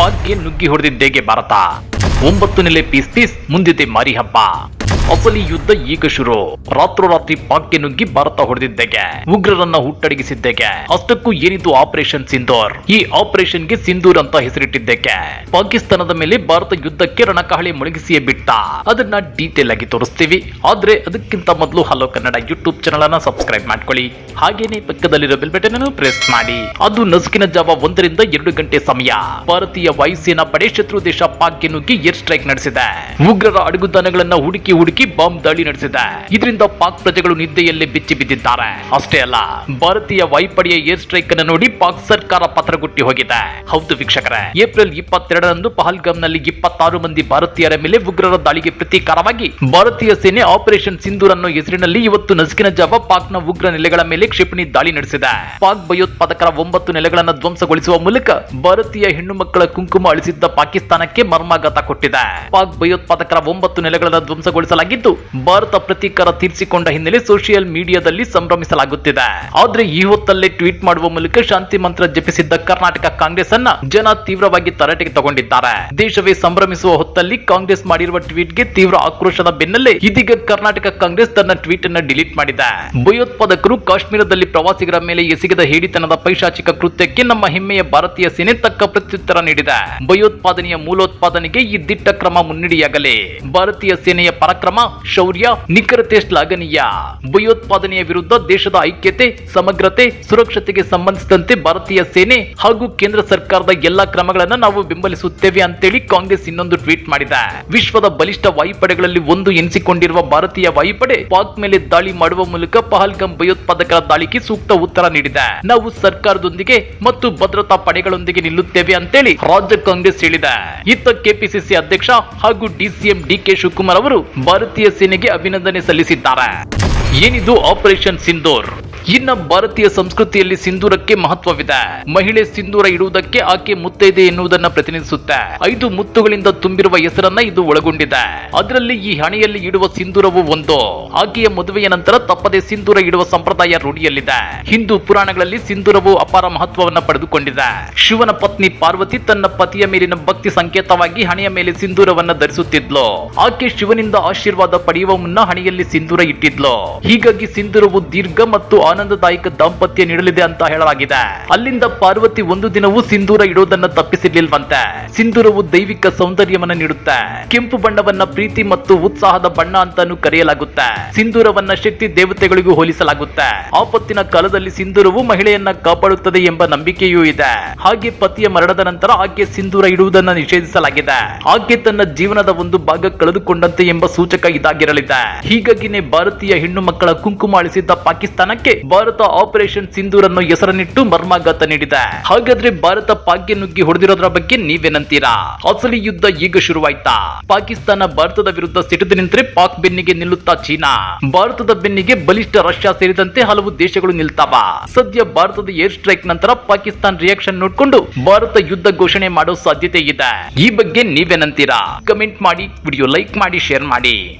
ಪಾಕ್ಗೆ ನುಗ್ಗಿ ಹೊಡೆದಿದ್ದೇಗೆ ಭಾರತ? ಒಂಬತ್ತು ನೆಲೆ ಪೀಸ್ ಪೀಸ್ ಮುಂದಿದೆ ಮಾರಿ ಹಬ್ಬ. ಅಸಲಿ ಯುದ್ಧ ಈಗ ಶುರು. ರಾತ್ರೋರಾತ್ರಿ ಪಾಕ್ಗೆ ನುಗ್ಗಿ ಭಾರತ ಹೊಡೆದಿದ್ದೇಗೆ, ಉಗ್ರರನ್ನ ಹುಟ್ಟಡಗಿಸಿದ್ದೆಗೆ, ಅಷ್ಟಕ್ಕೂ ಏನಿದು ಆಪರೇಷನ್ ಸಿಂಧೂರ್? ಈ ಆಪರೇಷನ್ಗೆ ಸಿಂಧೂರ್ ಅಂತ ಹೆಸರಿಟ್ಟಿದ್ದೇಕೆ ಪಾಕಿಸ್ತಾನದ ಮೇಲೆ ಭಾರತ ಯುದ್ಧಕ್ಕೆ ರಣಕಹಳಿ ಮುಳುಗಿಸಿಯೇ ಬಿಟ್ಟ. ಅದನ್ನ ಡೀಟೇಲ್ ಆಗಿ ತೋರಿಸ್ತೀವಿ. ಆದ್ರೆ ಅದಕ್ಕಿಂತ ಮೊದಲು ಹಲೋ ಕನ್ನಡ ಯೂಟ್ಯೂಬ್ ಚಾನಲ್ ಅನ್ನ ಸಬ್ಸ್ಕ್ರೈಬ್ ಮಾಡ್ಕೊಳ್ಳಿ. ಹಾಗೇನೆ ಪಕ್ಕದಲ್ಲಿರೋ ಬೆಲ್ ಬಟನ್ ಅನ್ನು ಪ್ರೆಸ್ ಮಾಡಿ. ಅದು ನಸುಕಿನ ಜಾವ ಒಂದರಿಂದ ಎರಡು ಗಂಟೆ ಸಮಯ. ಭಾರತೀಯ ವಾಯುಸೇನಾ ಪಡೆ ಶತ್ರು ದೇಶ ಪಾಕ್ಗೆ ನುಗ್ಗಿ ಏರ್ ಸ್ಟ್ರೈಕ್ ನಡೆಸಿದೆ. ಉಗ್ರರ ಅಡುಗುದಾನಗಳನ್ನ ಹುಡುಕಿ ಹುಡುಕಿ ಬಾಂಬ್ ದಾಳಿ ನಡೆಸಿದೆ. ಇದರಿಂದ ಪಾಕ್ ಪ್ರಜೆಗಳು ನಿದ್ದೆಯಲ್ಲಿ ಬಿಚ್ಚಿ ಬಿದ್ದಿದ್ದಾರೆ. ಅಷ್ಟೇ ಅಲ್ಲ, ಭಾರತೀಯ ವಾಯುಪಡೆಯ ಏರ್ ಸ್ಟ್ರೈಕ್ ಅನ್ನು ನೋಡಿ ಪಾಕ್ ಸರ್ಕಾರ ಪತ್ರಗುಟ್ಟಿ ಹೋಗಿದೆ. ಹೌದು ವೀಕ್ಷಕರೇ, ಏಪ್ರಿಲ್ ಇಪ್ಪತ್ತೆರಡರಂದು ಪಹಲ್ಗಾಮ್ನಲ್ಲಿ ಇಪ್ಪತ್ತಾರು ಮಂದಿ ಭಾರತೀಯರ ಮೇಲೆ ಉಗ್ರರ ದಾಳಿಗೆ ಪ್ರತೀಕಾರವಾಗಿ ಭಾರತೀಯ ಸೇನೆ ಆಪರೇಷನ್ ಸಿಂಧೂರ್ ಅನ್ನೋ ಹೆಸರಿನಲ್ಲಿ ಇವತ್ತು ನಸುಕಿನ ಜಾವ ಪಾಕ್ನ ಉಗ್ರ ನೆಲೆಗಳ ಮೇಲೆ ಕ್ಷಿಪಣಿ ದಾಳಿ ನಡೆಸಿದೆ. ಪಾಕ್ ಭಯೋತ್ಪಾದಕರ ಒಂಬತ್ತು ನೆಲೆಗಳನ್ನು ಧ್ವಂಸಗೊಳಿಸುವ ಮೂಲಕ ಭಾರತೀಯ ಹೆಣ್ಣು ಮಕ್ಕಳ ಕುಂಕುಮ ಅಳಿಸಿದ್ದ ಪಾಕಿಸ್ತಾನಕ್ಕೆ ಮರ್ಮಾಘಾತ ಕೊಟ್ಟಿದೆ. ಪಾಕ್ ಭಯೋತ್ಪಾದಕರ ಒಂಬತ್ತು ನೆಲೆಗಳನ್ನು ಧ್ವಂಸಗೊಳಿಸಲಾಗಿದ್ದು, ಭಾರತ ಪ್ರತೀಕಾರ ತೀರಿಸಿಕೊಂಡ ಹಿನ್ನೆಲೆ ಸೋಷಿಯಲ್ ಮೀಡಿಯಾದಲ್ಲಿ ಸಂಭ್ರಮಿಸಲಾಗುತ್ತಿದೆ. ಆದ್ರೆ ಈ ಹೊತ್ತಲ್ಲೇ ಟ್ವೀಟ್ ಮಾಡುವ ಮೂಲಕ ಶಾಂತಿ ಮಂತ್ರ ಜಪಿಸಿದ್ದ ಕರ್ನಾಟಕ ಕಾಂಗ್ರೆಸ್ ಅನ್ನ ಜನ ತೀವ್ರವಾಗಿ ತರಾಟೆಗೆ ತಗೊಂಡಿದ್ದಾರೆ. ದೇಶವೇ ಸಂಭ್ರಮಿಸುವ ಹೊತ್ತಲ್ಲಿ ಕಾಂಗ್ರೆಸ್ ಮಾಡಿರುವ ಟ್ವೀಟ್ಗೆ ತೀವ್ರ ಆಕ್ರೋಶದ ಬೆನ್ನಲ್ಲೇ ಇದೀಗ ಕರ್ನಾಟಕ ಕಾಂಗ್ರೆಸ್ ತನ್ನ ಟ್ವೀಟ್ ಅನ್ನ ಡಿಲೀಟ್ ಮಾಡಿದೆ. ಭಯೋತ್ಪಾದಕರು ಕಾಶ್ಮೀರದಲ್ಲಿ ಪ್ರವಾಸಿಗರ ಮೇಲೆ ಎಸಗಿದ ಹೇಡಿತನದ ಪೈಶಾಚಿಕ ಕೃತ್ಯಕ್ಕೆ ನಮ್ಮ ಹೆಮ್ಮೆಯ ಭಾರತೀಯ ಸೇನೆ ತಕ್ಕ ಪ್ರತ್ಯುತ್ತರ ನೀಡಿದೆ. ಭಯೋತ್ಪಾದನೆಯ ಮೂಲೋತ್ಪಾದನೆಗೆ ಈ ದಿಟ್ಟ ಕ್ರಮ ಮುನ್ನಡಿಯಾಗಲಿ. ಭಾರತೀಯ ಸೇನೆಯ ಪರಾಕ್ರಮ, ಶೌರ್ಯ, ನಿಖರತೆ ಶ್ಲಾಘನೀಯ. ಭಯೋತ್ಪಾದನೆಯ ವಿರುದ್ಧ ದೇಶದ ಐಕ್ಯತೆ, ಸಮಗ್ರತೆ, ಸುರಕ್ಷತೆಗೆ ಸಂಬಂಧಿಸಿದಂತೆ ಭಾರತೀಯ ಸೇನೆ ಹಾಗೂ ಕೇಂದ್ರ ಸರ್ಕಾರದ ಎಲ್ಲಾ ಕ್ರಮಗಳನ್ನು ನಾವು ಬೆಂಬಲಿಸುತ್ತೇವೆ ಅಂತೇಳಿ ಕಾಂಗ್ರೆಸ್ ಇನ್ನೊಂದು ಟ್ವೀಟ್ ಮಾಡಿದೆ. ವಿಶ್ವದ ಬಲಿಷ್ಠ ವಾಯುಪಡೆಗಳಲ್ಲಿ ಒಂದು ಎನಿಸಿಕೊಂಡಿರುವ ಭಾರತೀಯ ವಾಯುಪಡೆ ಪಾಕ್ ಮೇಲೆ ದಾಳಿ ಮಾಡುವ ಮೂಲಕ ಪಹಲ್ಗಂ ಭಯೋತ್ಪಾದಕರ ದಾಳಿಗೆ ಸೂಕ್ತ ಉತ್ತರ ನೀಡಿದೆ. ನಾವು ಸರ್ಕಾರದೊಂದಿಗೆ ಮತ್ತು ಭದ್ರತಾ ಪಡೆಗಳೊಂದಿಗೆ ನಿಲ್ಲುತ್ತೇವೆ ಅಂತೇಳಿ ರಾಜ್ಯ ಕಾಂಗ್ರೆಸ್ ಹೇಳಿದೆ. ಇತ್ತ ಕೆಪಿಸಿಸಿ ಅಧ್ಯಕ್ಷ ಹಾಗೂ ಡಿಸಿಎಂ ಡಿಕೆ ಶಿವಕುಮಾರ್ ಅವರು ಭಾರತೀಯ ಸೇನೆಗೆ ಅಭಿನಂದನೆ ಸಲ್ಲಿಸಿದ್ದಾರೆ. ಏನಿದು ಆಪರೇಷನ್ ಸಿಂಧೂರ್? ಇನ್ನ ಭಾರತೀಯ ಸಂಸ್ಕೃತಿಯಲ್ಲಿ ಸಿಂಧೂರಕ್ಕೆ ಮಹತ್ವವಿದೆ. ಮಹಿಳೆ ಸಿಂಧೂರ ಇಡುವುದಕ್ಕೆ ಆಕೆ ಮುತ್ತೈದೆ ಎನ್ನುವುದನ್ನ ಪ್ರತಿನಿಧಿಸುತ್ತೆ. ಐದು ಮುತ್ತುಗಳಿಂದ ತುಂಬಿರುವ ಹೆಸರನ್ನ ಇದು ಒಳಗೊಂಡಿದೆ. ಅದರಲ್ಲಿ ಈ ಹಣೆಯಲ್ಲಿ ಇಡುವ ಸಿಂಧೂರವು ಒಂದು. ಆಕೆಯ ಮದುವೆಯ ನಂತರ ತಪ್ಪದೆ ಸಿಂಧೂರ ಇಡುವ ಸಂಪ್ರದಾಯ ರೂಢಿಯಲ್ಲಿದೆ. ಹಿಂದೂ ಪುರಾಣಗಳಲ್ಲಿ ಸಿಂಧೂರವು ಅಪಾರ ಮಹತ್ವವನ್ನ ಪಡೆದುಕೊಂಡಿದೆ. ಶಿವನ ಪತ್ನಿ ಪಾರ್ವತಿ ತನ್ನ ಪತಿಯ ಮೇಲಿನ ಭಕ್ತಿ ಸಂಕೇತವಾಗಿ ಹಣೆಯ ಮೇಲೆ ಸಿಂಧೂರವನ್ನ ಧರಿಸುತ್ತಿದ್ಲು. ಆಕೆ ಶಿವನಿಂದ ಆಶೀರ್ವಾದ ಪಡೆಯುವ ಮುನ್ನ ಹಣೆಯಲ್ಲಿ ಸಿಂಧೂರ ಇಟ್ಟಿದ್ಲು. ಹೀಗಾಗಿ ಸಿಂಧೂರವು ದೀರ್ಘ ಮತ್ತು ಆನಂದದಾಯಕ ದಾಂಪತ್ಯ ನೀಡಲಿದೆ ಅಂತ ಹೇಳಲಾಗಿದೆ. ಅಲ್ಲಿಂದ ಪಾರ್ವತಿ ಒಂದು ದಿನವೂ ಸಿಂಧೂರ ಇಡೋದನ್ನ ತಪ್ಪಿಸಿರ್ಲಿಲ್ವಂತೆ. ಸಿಂಧೂರವು ದೈವಿಕ ಸೌಂದರ್ಯವನ್ನ ನೀಡುತ್ತೆ. ಕೆಂಪು ಬಣ್ಣವನ್ನ ಪ್ರೀತಿ ಮತ್ತು ಉತ್ಸಾಹದ ಬಣ್ಣ ಅಂತಾನು ಕರೆಯಲಾಗುತ್ತೆ. ಸಿಂಧೂರವನ್ನ ಶಕ್ತಿ ದೇವತೆಗಳಿಗೂ ಹೋಲಿಸಲಾಗುತ್ತೆ. ಆಪತ್ತಿನ ಕಾಲದಲ್ಲಿ ಸಿಂಧೂರವು ಮಹಿಳೆಯನ್ನ ಕಾಪಾಡುತ್ತದೆ ಎಂಬ ನಂಬಿಕೆಯೂ ಇದೆ. ಹಾಗೆ ಪತಿಯ ಮರಣದ ನಂತರ ಆಕೆ ಸಿಂಧೂರ ಇಡುವುದನ್ನ ನಿಷೇಧಿಸಲಾಗಿದೆ. ಆಕೆ ತನ್ನ ಜೀವನದ ಒಂದು ಭಾಗ ಕಳೆದುಕೊಂಡಂತೆ ಎಂಬ ಸೂಚಕ ಇದಾಗಿರಲಿದೆ. ಹೀಗಾಗಿನೇ ಭಾರತೀಯ ಹೆಣ್ಣು ಮಕ್ಕಳ ಕುಂಕುಮ ಅಳಿಸಿದ್ದ ಪಾಕಿಸ್ತಾನಕ್ಕೆ ಭಾರತ ಆಪರೇಷನ್ ಸಿಂಧೂರ್ ಅನ್ನೋ ಹೆಸರನ್ನಿಟ್ಟು ಮರ್ಮಾಘಾತ ನೀಡಿದೆ. ಹಾಗಾದ್ರೆ ಭಾರತ ಪಾಕ್ಗೆ ನುಗ್ಗಿ ಹೊಡೆದಿರೋದ್ರ ಬಗ್ಗೆ ನೀವೇನಂತೀರಾ? ಅಸಲಿ ಯುದ್ಧ ಈಗ ಶುರುವಾಯ್ತಾ? ಪಾಕಿಸ್ತಾನ ಭಾರತದ ವಿರುದ್ಧ ಸಿಡಿದು ನಿಂತರೆ ಪಾಕ್ ಬೆನ್ನಿಗೆ ನಿಲ್ಲುತ್ತಾ ಚೀನಾ? ಭಾರತದ ಬೆನ್ನಿಗೆ ಬಲಿಷ್ಠ ರಷ್ಯಾ ಸೇರಿದಂತೆ ಹಲವು ದೇಶಗಳು ನಿಲ್ತಾವ? ಸದ್ಯ ಭಾರತದ ಏರ್ ಸ್ಟ್ರೈಕ್ ನಂತರ ಪಾಕಿಸ್ತಾನ ರಿಯಾಕ್ಷನ್ ನೋಡ್ಕೊಂಡು ಭಾರತ ಯುದ್ಧ ಘೋಷಣೆ ಮಾಡೋ ಸಾಧ್ಯತೆ ಇದೆ. ಈ ಬಗ್ಗೆ ನೀವೇನಂತೀರಾ? ಕಮೆಂಟ್ ಮಾಡಿ, ವಿಡಿಯೋ ಲೈಕ್ ಮಾಡಿ, ಶೇರ್ ಮಾಡಿ.